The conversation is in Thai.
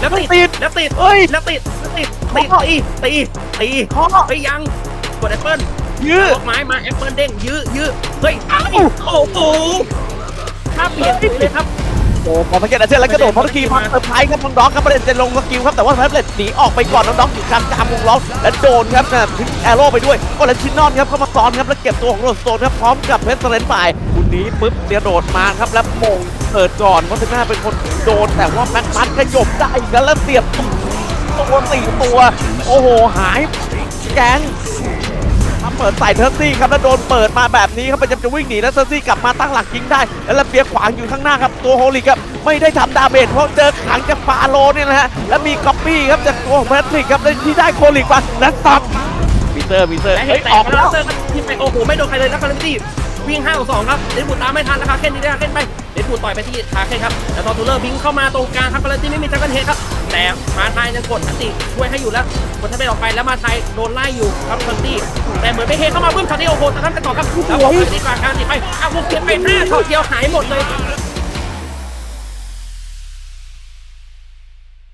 แล้วติดติดแล้วติดเอ้ยแล้วติดแล้วติดตีตีตีตีข้อไปยังกดแอปเปิลยื้อดอกไม้มาแอปเปิลเด้งยื้อยื้อเฮ้ยอ้าวโอ้โหถ้าเปลี่ยนเลยครับโอ้พอพักเก็ตอาเซียนแล้วกระโดดพอตะกี้มาเซอร์ไพรส์ครับน้องด็อกครับประเด็นจะลงสกิลครับแต่ว่าแพทเลตหนีออกไปก่อนน้องด็อกอยู่กลางกลางวงล้อมและโดนครับนะทิ้งแอโร่ไปด้วยก็แล้วชินนอนครับเข้ามาซ้อนครับแล้วเก็บตัวของโรสโตนครับพร้อมกับเพชรเซเลนไปคุณ นี้ปุ๊บเดียโดดมาครับแล้วมงเปิดก่อนเพราะทน่าเป็นคนโดน แต่ว่าแม็กมัดขยบได้อีกแล้วแล้วเสียบตัวสี่ตัว โอ้โห หายแกงมาเปิดใส่เทอร์ซี่ครับแล้วโดนเปิดมาแบบนี้ครับพยายามจะวิ่งหนีแล้วเทอร์ซี่กลับมาตั้งหลักยิงได้ แล้วระเบียร์ขวางอยู่ข้างหน้าครับตัวโฮลิกครับไม่ได้ทำดาเมจเพราะเจอขังจากฟาโลเนี่ยนะฮะแล้วมีก๊อปปี้ครับจากตัวของแพทริกครับแล้วที่ได้โคลิกมาแล้วตัดปีเตอร์ปีเตอร์และเห็เฮ้นยแตออกกแล้แล้ววเจอกันที่ไปโอ้โหไม่โดนใครเลยนะคาร์เนตี้ วิ่ง5ต่อ2ครับเดนบูดตามไม่ทันนะครับเคนนี่ได้เคนไปเดนบูดต่อยไปที่ขาเคนครับแล้วตอนทูเลอร์บิงเข้ามาตรงกลางครับคาร์เนตี้ไม่มีจักรเฮดครับแต่มาไทยยังกดสติช่วยให้อยู่แล้วกดทันไปออกไปแล้วมาไทยโดนไล่อยู่ครับคอนตี้แต่เหมือนไม่เฮเข้ามาเพิ่มช็อตนี้โอ้โหแต่ท่านกันต่อครับแล้วบอกอันติกลางกลางติไปอ้าววงเก็บไปห้าช็อตเดียวหายหมดเลย